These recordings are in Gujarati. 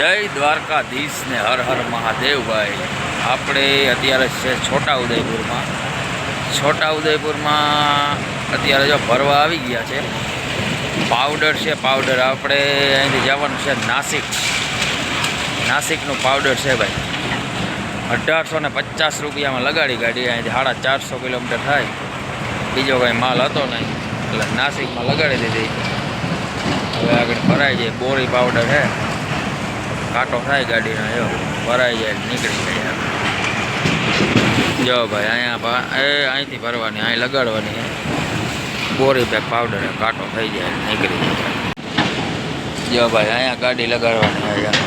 જય દ્વારકાધીશ ને હર હર મહાદેવભાઈ. આપણે અત્યારે છે છોટા ઉદયપુરમાં છોટા ઉદયપુરમાં અત્યારે જો ભરવા આવી ગયા છે. પાવડર છે, પાવડર. આપણે અહીંથી જવાનું છે નાસિક. નાસિકનું પાવડર છે ભાઈ. અઢારસો ને પચાસ રૂપિયામાં લગાડી ગાડી અહીંથી સાડા ચારસો કિલોમીટર થાય. બીજો કંઈ માલ હતો નહીં. એટલે નાસિકમાં લગાડી દીધી. હવે આગળ ભરાય છે બોરી પાવડર છે. કાંટો થાય ગાડીનો, જો, ભરાઈ જાય, નીકળી જાય જો ભાઈ, અહીંયા એ અહીંથી ભરવાની, અહીં લગાડવાની બોરી પેક પાવડર કાંટો થઈ જાય, નીકળી જાય. જો ભાઈ, અહીંયા ગાડી લગાડવાની અહીંયા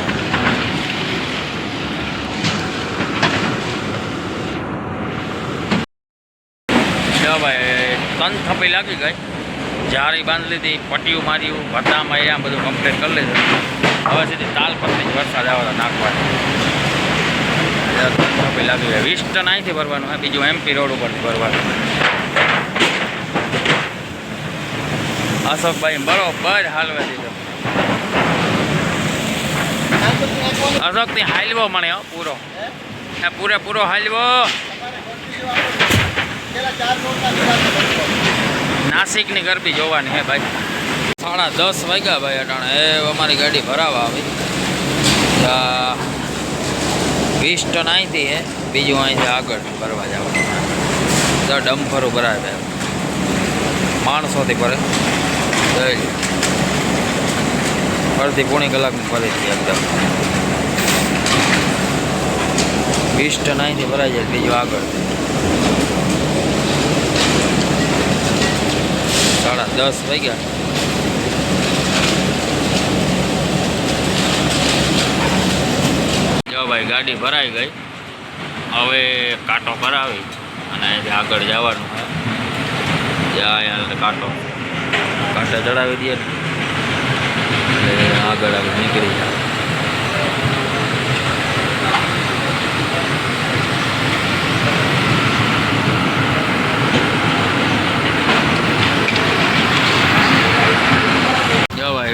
ભાઈ, તન થપી લાગી ગઈ. જારી બાંધી લીધી, પટ્ટીઓ માર્યું ભત્તા માર્યા, બધું કમ્પ્લીટ કરી લીધું. હવે સીધી તાલપત્રી જ વરસાદ આવે નાખવાની. લાગી ગઈ વીસ ટન અહીંથી ભરવાનું હોય બીજું એમપી રોડ ઉપરથી ભરવાનું. અશોકભાઈ બરોબર હાલવે દીધો. અશોકથી હાલવો મને, હો, પૂરો. એ પૂરેપૂરો હાલવો. નાસિકની ગરબી જોવાની હે ભાઈ. સાડા દસ વાગ્યા ભાઈ અટાણે. એ અમારી ગાડી ભરાવા આવી. વીસ ટન અહીંથી હે. બીજું અહીંથી આગળ ભરવા જવાનું તો ભરાય ભાઈ માણસોથી ભરે. અડધી પોણી કલાકની ફરે છે એકદમ. વીસ ટન અહીંથી ભરાઈ જાય, બીજું આગળ. સાડા દસ વાગ્યા જો ભાઈ ગાડી ભરાઈ ગઈ. હવે કાંટો ભરાવી અને આગળ જવાનું અહીંયા કાંટો કાંટો ચડાવી દઈએ એટલે આગળ આગળ નીકળી જાય.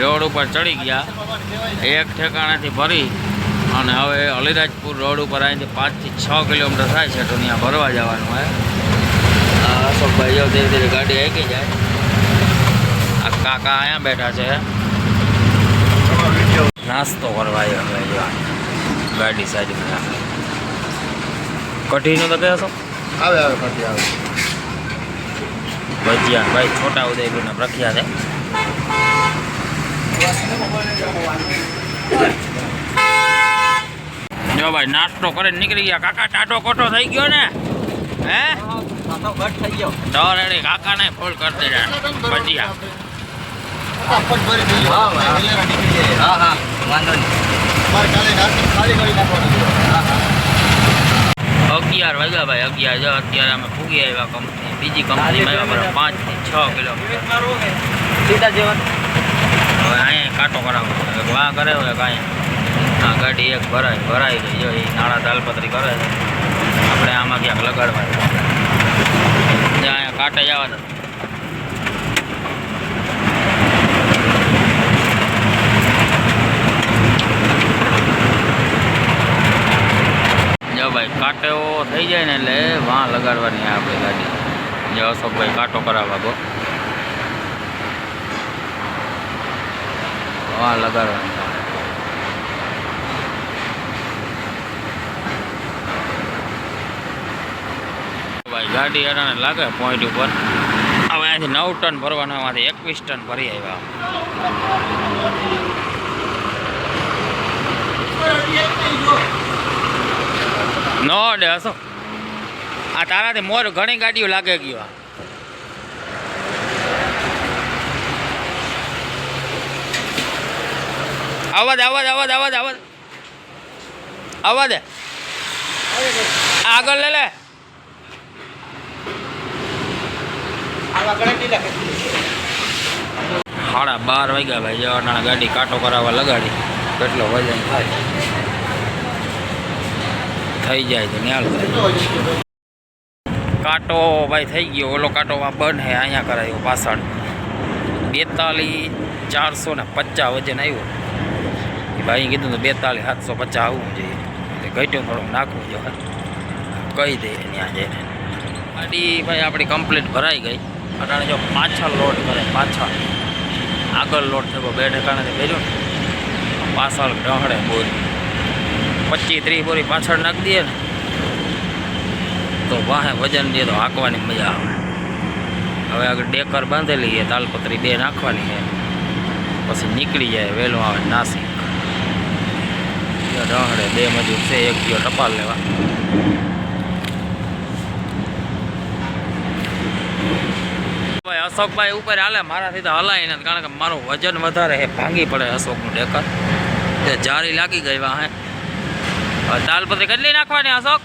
રોડ ઉપર ચડી ગયા. એક ઠેકાણાથી ભરી અને હવે અલીરાજપુર રોડ ઉપર આવીને પાંચથી છ કિલોમીટર થાય છે તો ત્યાં ભરવા જવાનું હોય. આ અશોકભાઈ જો ધીરે ધીરે ગાડી હેકી જાય. આ કાકા અહીંયા બેઠા છે. નાસ્તો કરવા આવ્યો ગાડી સાઈડમાં કઢીનું તો કહેશો? આવે આવે પછી આવે. ભજીયા. ભાઈ છોટા ઉદયપુરના પ્રખ્યાત છે જો ભાઈ, નાસ્તો કરીને નીકળી ગયા. કાકા ટાટો કોટો થઈ ગયો ને? હે? થઈ ગયો તો રેડી કાકાને ફૂલ કરી દેજા ભજીયા. ફટાફટ ભરી દેજો હા હા હા હા વાંધો નહીં મારે કાલે નાસ્તો ખાલી કરી નાખવાનું હા હા અગિયાર વાગ્યા ભાઈ, અગિયાર. જો અત્યારે અમે ફૂગી આવ્યા કંપની બીજી કંપનીમાં આવ્યા બરાબર પાંચથી છ કિલોમીટર સીધા જેવા હવે અહીંયા કાંટો કરાવવો એક વાં કરે હોય કાંઈ આ ગાડી એક ભરાય ભરાઈ ગઈ જો એ નાળા તાલપત્રી કરે છે. આપણે આમાં ક્યાંક લગાડવા જ્યાં કાંટે જવા દે. જો ભાઈ કાંટો થઈ જાય ને એટલે વાં લગાડવાની આપણી ગાડી. જો અશોકભાઈ કાંટો કરાવવા ગો વાં લગાડવાની. ભાઈ, ગાડી હેરાને લાગે પોઈન્ટ ઉપર. હવે અહીંથી નવ ટન ભરવાનું એમાંથી એકવીસ ટન ભરી આવ્યા. નો ડે હશો આ તારાથી મોર ઘણી ગાડીઓ લાગે ગયો. અવાજ અવાજ અવાજ અવાજ અવાજ અવાજ આગળ લે લે આવા ગણતરી લખે સાડા બાર વાગ્યા ભાઈ જવાના ગાડી કાંટો કરાવવા લગાડી. કેટલો વજન થાય? થઈ જાય તો ન્યાલ કાંટો ભાઈ થઈ ગયો, ઓલો કાંટો આ બંધ હે, અહીંયા કરાયો પાછળ. બેતાલીસ ચારસો ને પચાસ વજન આવ્યું. ભાઈ કીધું તો બેતાલીસ સાતસો પચાસ આવવું જોઈએ ઘટ્યું થોડું નાખવું જોઈએ કહી દે, ત્યાં જઈને. ગાડી ભાઈ આપણી કમ્પ્લીટ ભરાઈ ગઈ. અટાણે જો પાછળ લોડ કરે, પાછળ. આગળ લોડ થયો બે ઠેકાણેથી ભર્યું ને પાછળ ડહળે બોરી પચીસ ત્રીસ બોરી પાછળ નાખી દઈએ ને, તો વાહે વજન દે તો હાંકવાની મજા આવે. હવે આગળ ડેકર બાંધેલી છે, તાલપત્રી બે નાખવાની છે. પછી નીકળી જાય વહેલું આવે નાસિક. ડહળે બે મજૂર છે, એક દિવસ ટપાલ લેવા. ભાઈ અશોકભાઈ ઉપર હાલે, મારાથી તો હલાય નથી કારણ કે મારું વજન વધારે છે, ભાંગી પડે અશોકનું ડેકર. તે જારી લાગી ગઈ વા હે તાલપત્રી કેટલી નાખવાની અશોક?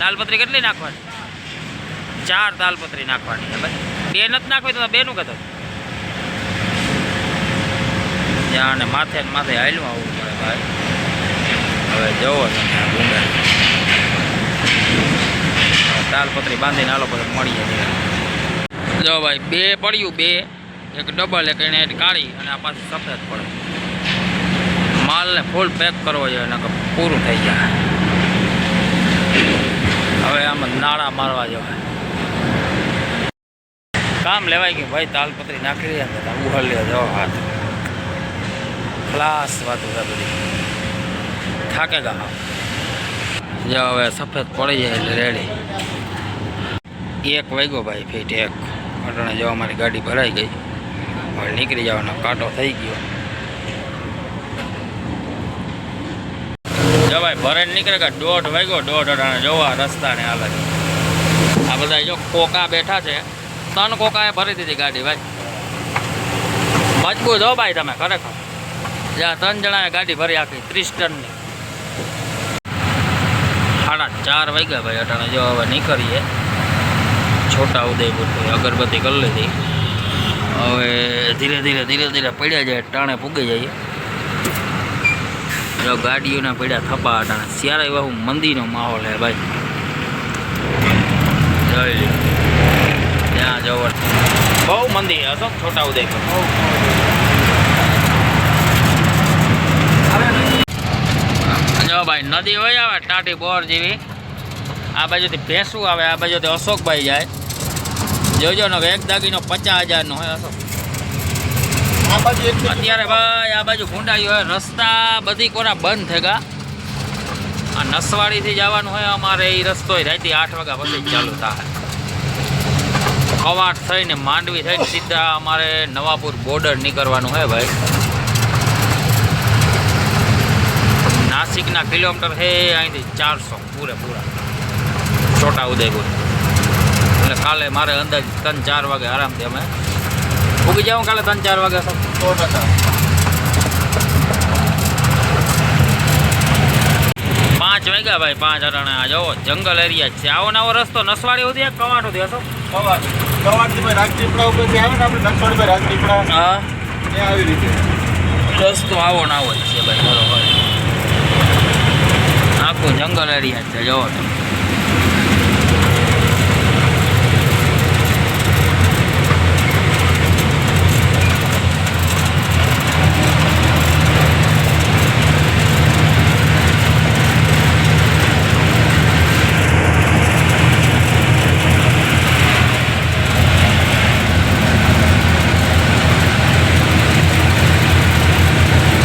તાલપત્રી કેટલી નાખવાની? ચાર તાલપત્રી નાખવાની ભાઈ. બે નથી નાખવી તો બેનું કહેતો. ત્યાં ને માથે માથે હાલ્યું આવવું પડે ભાઈ. હવે જવો તમે આ તાલપત્રી બાંધીને આલો પછી મળીએ જો ભાઈ બે પડ્યું, બે, એક ડબલ એક એને કાળી અને આ પાછું સફેદ પડે. માલને ફૂલ પેક કરવો જોઈએ એને પૂરું થઈ જાય. હવે આમાં નાળા મારવા જવાય કામ લેવાય ગયું. ભાઈ, તાલપત્રી નાખી હતા ઉહળ જવા હાથ. ક્લાસ વાતો બધી. થાકે ગા જો હવે સફેદ પડી જાય એટલે રેડી એક વાગ્યો ભાઈ ફીટ એક. અટાણે જવા મારી ગાડી ભરાઈ ગઈ. હવે નીકળી જવાનો કાંટો થઈ ગયો. જો ભાઈ ભરે નીકળે કે દોઢ વાગ્યો, દોઢ અટાણે જોવા રસ્તાને હાલે. આ બધા જો કોકા બેઠા છે. ત્રણ કોકાએ ભરી દીધી ગાડી ભાઈ. મજબૂત હો ભાઈ તમે, ખરેખર. જ્યાં ત્રણ જણાએ ગાડી ભરી આખી, ત્રીસ ટનની. સાડા ચાર વાગ્યા ભાઈ અટાણે જો હવે નીકળીએ. છોટા ઉદયપુરથી અગરબત્તી કરી લીધી. હવે ધીરે ધીરે ધીરે ધીરે પડ્યા જાય, ટાણે પૂગી જઈએ જો ગાડીઓના પડ્યા થપા ટાણે સિયારા એવા હું મંદીનો માહોલ હે ભાઈ. જોઈ ત્યાં જવર બહુ મંદી હતો છોટા ઉદયપુર. જો ભાઈ, નદી હોય આવે ટાટી બોર જેવી. આ બાજુથી ભેંસું આવે, આ બાજુથી અશોકભાઈ જાય. જોજો ને એક દાગીનો પચાસ હજારનો હોય અત્યારે ભાઈ આ બાજુ ભૂંડાયું હોય રસ્તા બધી કોરા બંધ થઈ ગયા આ નસવાડીથી જવાનું હોય અમારે એ રસ્તો રાતે આઠ વાગ્યા પછી ચાલુ થાય. કવાટ થઈને માંડવી થઈને સીધા અમારે નવાપુર બોર્ડર નીકળવાનું હોય ભાઈ. નાસિકના કિલોમીટર છે અહીંથી ચારસો પૂરેપૂરા. છોટા ઉદયપુર એટલે કાલે મારે અંદાજ ત્રણ ચાર વાગે આરામથી અમે ઉગી જાઉં કાલે ત્રણ ચાર વાગે પાંચ વાગ્યા ભાઈ પાંચ અરણે આ જવો જંગલ એરિયા છે. આવો નવો રસ્તો નસવાડી સુધી કવાટ સુધી હતો કવાટ. કવાટથી ભાઈ રાજપીપળા ઉપરથી આવે ને આપણે નસવાડી ભાઈ રાજપીપળા હા. ત્યાં આવી રીતે. રસ્તો આવો ને જ છે ભાઈ બરોબર. આખું જંગલ એરિયા છે જવો તમે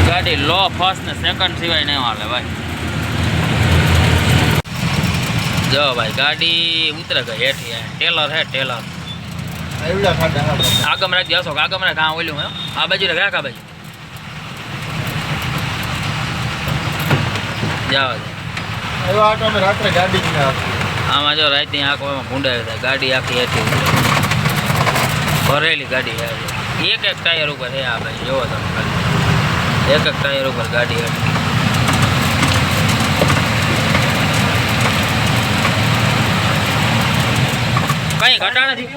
ગાડી લો ફર્સ્ટ ને સેકન્ડ સિવાય નહીં હાલે ભાઈ. જો ભાઈ ગાડી ઉતરે ગઈ હેઠી ટેલર હે ટેલર. આગમ રાખી અશોક આગમ રાખ હા ઓલું આ બાજુ. રાખ આ બાજુ જાવ એવો રાત્રે ગાડી આમાં જો રાતની આંખોમાં ભૂંડાય થાય ગાડી આખી હેઠી ભરેલી ગાડી એક એક ટાયર ઉપર હે આ ભાઈ જોવો તમે એક એક ટાયર ઉપર ગાડી હતી. કઈ ઘટા નથી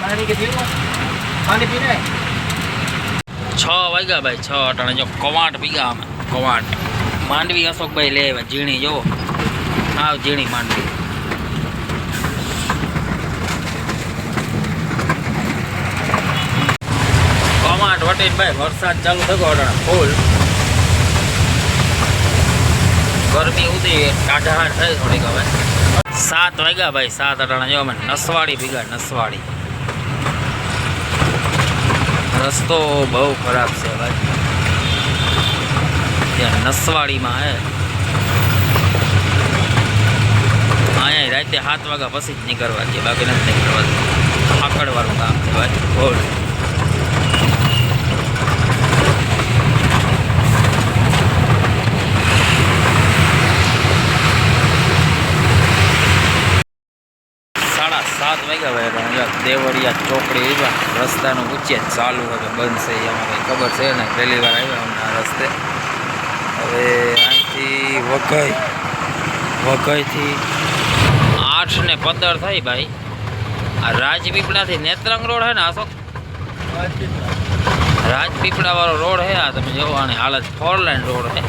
પાણી પીને છ વાગ્યા ભાઈ છ અટાણે જો કવાટ પીગા અમે. કવાટ. માંડવી અશોકભાઈ લે ઝીણી જો આવ ઝીણી માંડવી કવાટ વટીને ભાઈ વરસાદ ચાલુ થયો અટાણે ફૂલ ગરમી ઉધી કાઢાહાર થઈ થોડીક હવે. સાત વાગ્યા ભાઈ, સાત અટાણા જો અમે નસવાડી ભીગા, નસવાડી. રસ્તો બહુ ખરાબ છે ભાઈ. ત્યાં નસવાડીમાં હે. અહીંયા રાતે સાત વાગ્યા પછી જ નીકળવા છે બાકી નથી નીકળવા આકડવાળું કામ છે ભાઈ બોલ સાડા સાત વાગ્યા દેવળિયા ચોકડી આવ્યા રસ્તાનું જ ચાલુ હવે બંધ છે એમાં કંઈ ખબર છે ને, પહેલી વાર આવ્યા અમને આ રસ્તે. હવે અહીંથી વઘઈ, વઘઈથી આઠ ને પંદર થઈ ભાઈ. આ રાજપીપળાથી નેત્રંગ રોડ હે ને અશોક રાજપીપળા વાળો રોડ હે, આ તમે જોવો, આની હાલત ફોર લાઈન રોડ હે.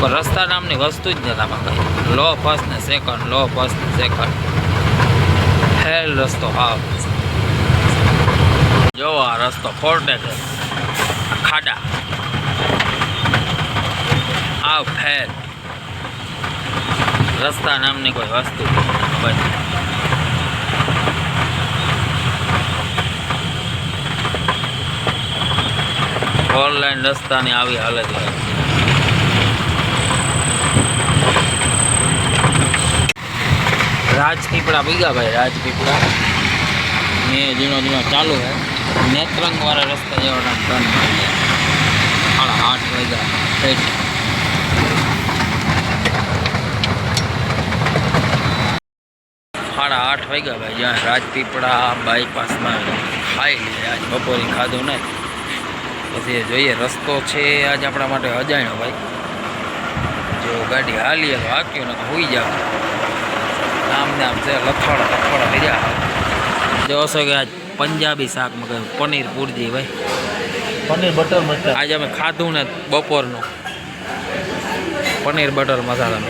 પણ રસ્તા નામની વસ્તુ જ નથી આમાં કઈ. લો ફર્સ્ટ ને સેકન્ડ લો ફર્સ્ટ ને સેકન્ડ હેલ રસ્તો હા જો આ રસ્તો ફોર્ટે છે. ખાડા. આ ફેર રસ્તા નામની કોઈ વસ્તુ જ નથી ફોર લાઈન રસ્તાની આવી હાલત હોય રાજપીપળા ભીગા ભાઈ, રાજપીપળા. મેં ઝીણો ઝીણો ચાલુ છે. નેત્રંગ વાળા રસ્તા જેવા ટર્ન મારી ગયા સાડા આઠ વાગ્યા. થઈ સાડા આઠ વાગ્યા ભાઈ, જ્યાં રાજપીપળા બાયપાસમાં ખાઈ લઈએ આજ બપોરે ખાધું ને પછી જોઈએ, રસ્તો છે આજ આપણા માટે અજાણ્યો ભાઈ. જો ગાડી હાલીએ તો હાક્યો ને તો હોઈ જાવ. આમ ને આમ છે લથવાડા લથવાડા કર્યા. જોશો કે આજ પંજાબી શાક મગર પનીર પૂરજી ભાઈ. પનીર બટર મસાલા. આજે અમે ખાધું ને બપોરનું. પનીર બટર મસાલા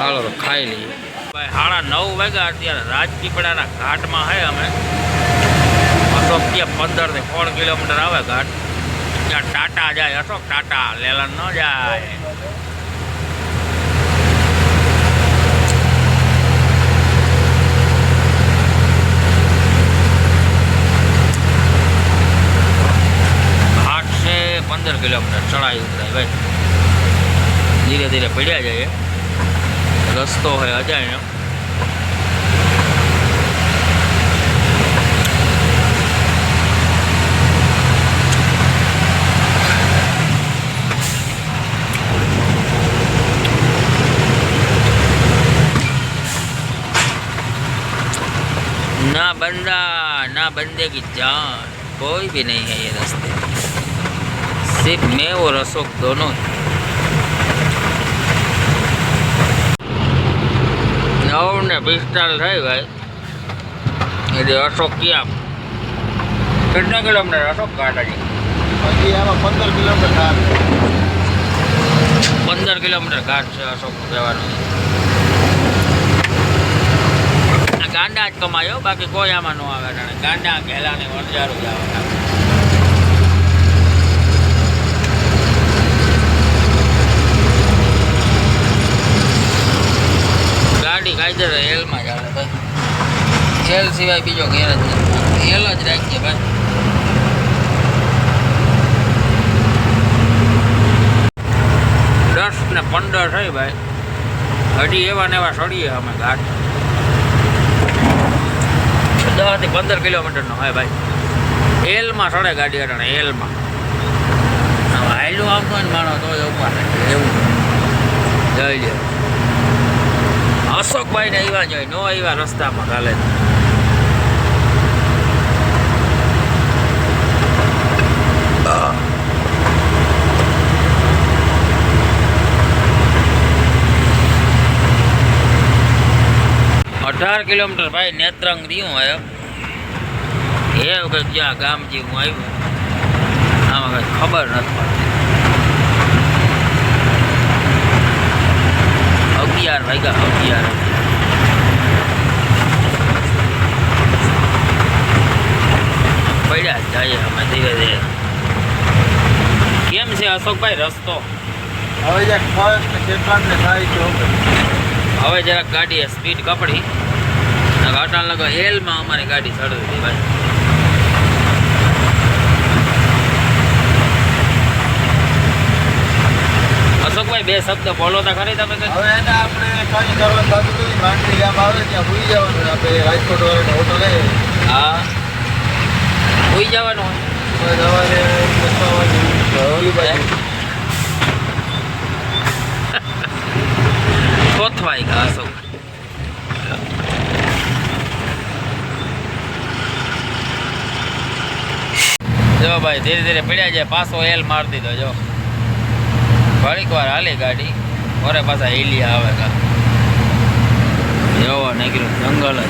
હાલો તો ખાઈ લઈએ. ભાઈ સાડા નવ વાગ્યા અત્યારે રાજપીપળાના ઘાટમાં હે અમે. અશોક ત્યાં પંદરથી સોળ કિલોમીટર આવે ઘાટ. ત્યાં ટાટા જાય અશોક ટાટા લેલન ન જાય ઘાટ છે પંદર કિલોમીટર ચડાઈ ઉતરાય ભાઈ ધીરે ધીરે પડ્યા જઈએ રસ્તો હોય અજાણ્યો ना बंदा ना बंदे की जान कोई भी नहीं है ये रास्ते सिर्फ मैं और अशोक दोनों ही નવ ને પિસ્તાલ થઈ ભાઈ એટલે અશોક ક્યાં કેટલા કિલોમીટર અશોક કાઢાજી પછી આમાં પંદર કિલોમીટર કાર પંદર કિલોમીટર ઘાટ છે અશોક જવાનું આ ગાંડા જ કમાયો બાકી કોઈ આમાં ન આવે જાણે ગાંડા ઘેલા ને વણજારું જ આવે ગાડી કાયદેસર એલમાં આવે ભાઈ એલ સિવાય બીજો ઘેર જ એલ જ રાખીએ ભાઈ દસ ને પંદર થઈ ભાઈ. હજી એવા ને એવા સડીએ અમે ઘાટ દસથી પંદર કિલોમીટરનો હોય ભાઈ. એલમાં સડે ગાડી અટાણે એલમાં હાઈલું આવતો હોય ને માણો તો ઊભા રહે એવું. જઈ લે. અશોકભાઈ ને આવ્યા જોઈએ નો આવ્યા રસ્તામાં કાલે અઢાર કિલોમીટર ભાઈ નેત્રંગ રહ્યું આવ્યો એ વખત જ્યાં ગામ જેવું આવ્યું આમાં કંઈ ખબર નથી પડતી અગિયાર વાગ્યા અગિયાર પડ્યા જઈએ અમે ધીરે ધીરે. કેમ છે અશોકભાઈ રસ્તો? હવે હવે જરાક ગાડીએ સ્પીડ કપડી. લગો એલમાં અમારી ગાડી ચડવી હતી ભાઈ. અશોકભાઈ બે શબ્દ બોલો તો ખરી તમે? હવે એને આપણે કઈ કરવાનું થતું નથી માંડવી ગામ આવે ત્યાં ભૂલી જવાનું. આપણે રાજકોટ વાળાને હોટલ લઈએ હા. હોઈ જવાનું સવારે ઓલી બાજુ. અશોક જો ભાઈ ધીરે ધીરે પડ્યા જાય પાછો એલ મારી દીધો જો. ઘડીક વાર હાલી ગાડી. ઓરે પાછા હિલી આવે કા જોવો નીકળ્યું જંગલ જ.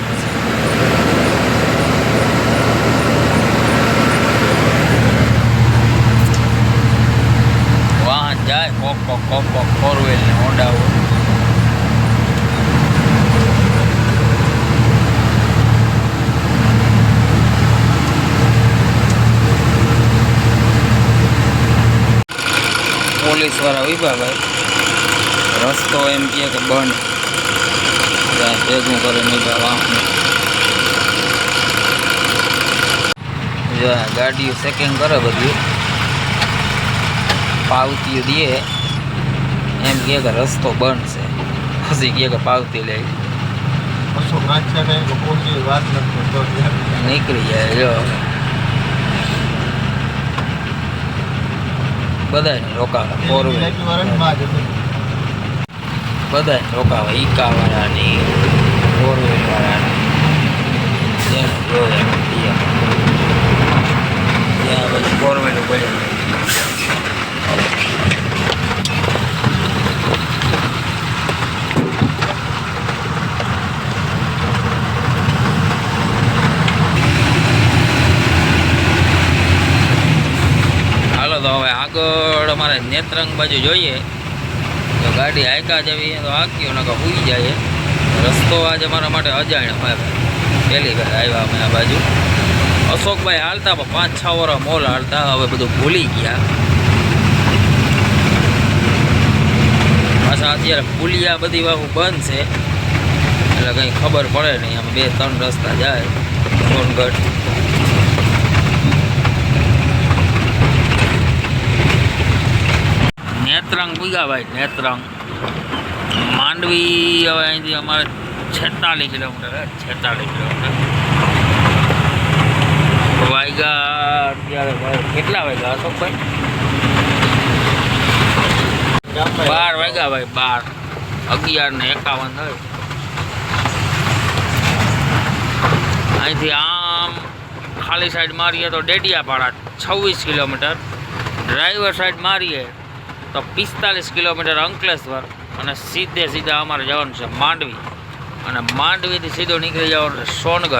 વાહન જાય, કોક કોક કોક કોક ફોર વ્હીલ ને હોન્ડા હોય. પોલીસવાળા ઊભા ભાઈ રસ્તો એમ કહે કે બંધ ત્યાં ભેગું કરે નહીં વાહન જો આ ગાડીઓ ચેકિંગ કરે બધી. પાવતી દે. એમ કહે કે રસ્તો બંધ છે. પછી કહે કે પાવતી લે અશોક નાચ્યા કઈ કે પોતે વાત નથી. કરતો નીકળી જાય જો બધાને રોકાવા ફોર. બધાને રોકાવા ઈકા વાળાની. ફોર વ્હીલ વાળાની જેમ જોઈએ ત્યાં પછી ફોર વ્હીલર પડી હાલો તો હવે અમારે નેત્રંગ બાજુ જોઈએ, તો ગાડી હાયકા જવી તો હાક્યો નકર ઉઈ જાય રસ્તો આજે મારા માટે અજાણ્યો પહેલી વાર આવ્યા અમે આ બાજુ. અશોકભાઈ હાલતા, પણ પાંચ છ વર્ષ મોલ હાલતા, હવે બધું ભૂલી ગયા. પાછા અત્યારે પુલિયા બધી વાહુ બંધ છે. એટલે કંઈ ખબર પડે નહીં, આમ બે ત્રણ રસ્તા જાય, સોનગઢ. નેત્રંગ પૂગ્યા ભાઈ, નેત્રંગ. માંડવી હવે અહીંથી અમારે છેતાલીસ કિલોમીટર છેતાલીસ કિલોમીટર. વાગ્યા અત્યારે ભાઈ, કેટલા વાગ્યા અશોકભાઈ ભાઈ? બાર વાગ્યા ભાઈ, બાર. અગિયાર ને એકાવન થાય. અહીંથી આમ ખાલી સાઈડ મારીએ તો ડેડિયાપાડા છવ્વીસ કિલોમીટર. ડ્રાઈવર સાઈડ મારીએ તો પિસ્તાલીસ કિલોમીટર અંકલેશ્વર અને સીધે સીધા અમારે જવાનું છે માંડવી. અને માંડવીથી સીધો નીકળી જવાનું છે સોનગઢ.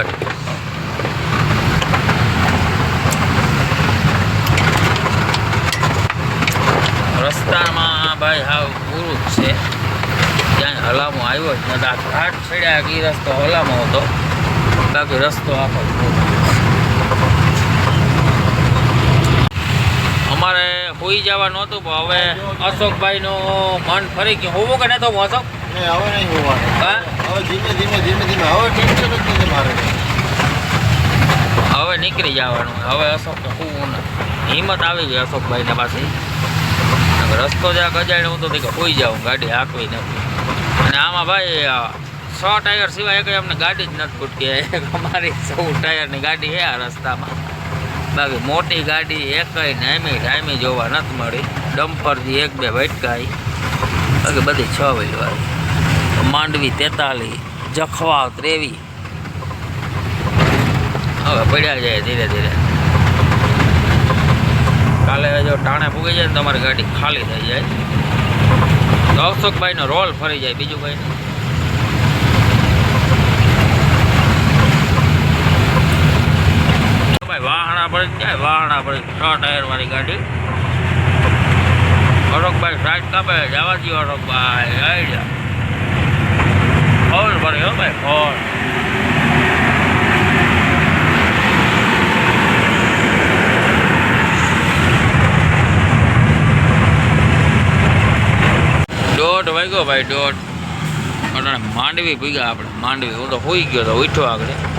રસ્તામાં ભાઈ હાવ પૂરું જ છે. ક્યાંય હલામો આવ્યો જ નથી આ ઘાટ છેડ્યા એ રસ્તો હલામો હતો. બાકી રસ્તો આખો અમારે હોઈ જવાનું હતું પણ હવે અશોકભાઈનું મન ફરી ગયું. હોવું કે નતો અશોક? નહીં, હવે નહીં હોવાનું. હા? હવે ધીમે ધીમે ધીમે ધીમે. હવે ટેન્શન જ નથી મારે. હવે નીકળી જવાનું. હવે અશોક હોવું હિંમત આવી ગઈ અશોકભાઈને પાસે રસ્તો જ્યાં ગજાડે હું તો કે હોઈ જાઉં ગાડી હાંકવી નથી અને આમાં ભાઈ છ ટાયર સિવાય કંઈ અમને ગાડી જ નથી એક અમારી સૌ ટાયરની ગાડી છે આ રસ્તામાં. બાકી મોટી ગાડી એકય નામી ટાઈમે જોવા નથી મળી. ડમ્પરથી એક બે ભટકાઈ. બાકી બધી છ વ્હીલવાળી માંડવી તેતાલી જખવા ત્રેવી હવે પડ્યા જાય ધીરે ધીરે. કાલે જો ટાણે પૂગી જાય ને તમારી ગાડી ખાલી થઈ જાય. તો અશોકભાઈનો રોલ ફરી જાય બીજું કંઈ પણ આપણે છ ટાયરવાળી ગાડી. અરોકભાઈ સાઈડ કાપે, જવા દઈએ આવી જા ફોન ભરે હો ભાઈ, ફોન. દોઢ વાગ્યો ભાઈ, દોઢ. અને માંડવી ભૂગ્યા આપણે, માંડવી, હું તો હોઈ ગયો તો ઉઠ્યો આગળ.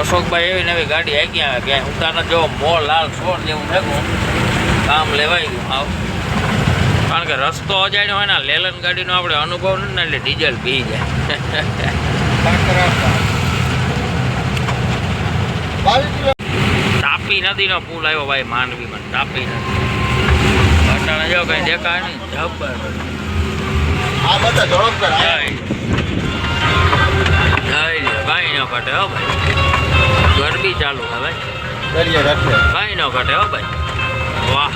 અશોકભાઈ એવી નવી ગાડી આવી ગયા ક્યાંય ઉતારના જો મો લાલ છોડ જેવું થયું કામ લેવાઈ ગયું. આવ. કારણ કે રસ્તો અજાણ્યો હોય ને લેલન ગાડીનો આપણે અનુભવ નથી ને એટલે ડીઝલ પી જાય. તાપી નદીનો પુલ આવ્યો ભાઈ માંડવીમાં. તાપી નદી. અટાણે જો કઈ દેખાય નહીં. જબર આ બધા જય. જય. ભાઈ ન ઘટે હો ભાઈ. ગરબી ચાલુ છે ભાઈ. ભાઈ ન ઘટે હો ભાઈ. વાહ.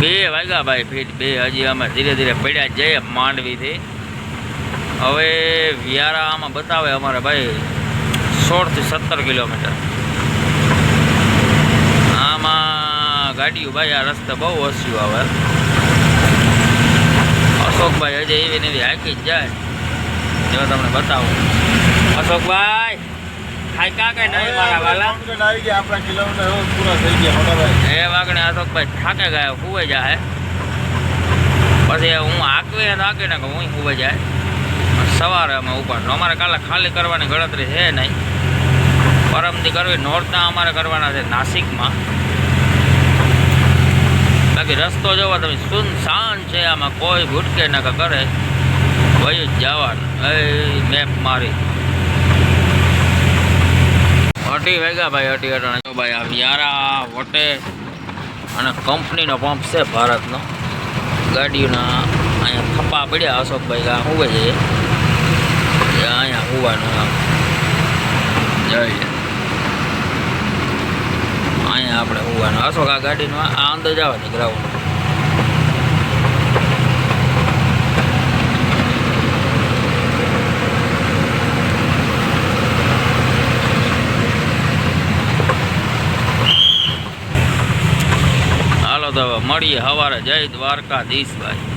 બે વાગ્યા ભાઈ ફીટ બે હજી અમે ધીરે ધીરે પડ્યા જઈએ માંડવીથી. હવે વ્યારા આમાં બતાવે અમારે ભાઈ સોળથી સત્તર કિલોમીટર. આમાં ગાડીઓ ભાઈ આ રસ્તે બહુ ઓછું આવે અશોકભાઈ હજી એવી ને એવી હાકી જ જાય. જો તમને બતાવું. અશોકભાઈ ખાઈ કા નહીં મારા વાલા? આવી ગયા આપણા કિલોમીટર પૂરા થઈ ગયા મોટા એ વાગણે અશોકભાઈ થાકે ગયા હુવે જાય. પછી હું હાકવી અને હાકીને કે હું હુવે જાય. સવારે અમે ઉપાડશું અમારે કાલે ખાલી કરવાની ગણતરી છે નહીં. પરમથી કરવી નોરતા અમારે કરવાના છે નાસિકમાં. બાકી રસ્તો જોવો તમે સુનસાન છે આમાં કોઈ ભૂટકે ના કરે. વયું જવાનું. એ મેપ મારી. અઢી વેગા ભાઈ અટી અટાણે ભાઈ, આ વ્યારા વટે અને કંપનીનો પંપ છે ભારતનો. ગાડીઓના અહીંયા થપ્પા પડ્યા અશોકભાઈ આ હુવે છે? અહીંયા હુવાનું આમ જોઈ અહીંયા આપણે હુવાનું. અશોક, આ ગાડીનો આ અંદર જવાની ગ્રાઉન્ડ હાલો તો હવે મળીએ સવારે જય દ્વારકાધીશ ભાઈ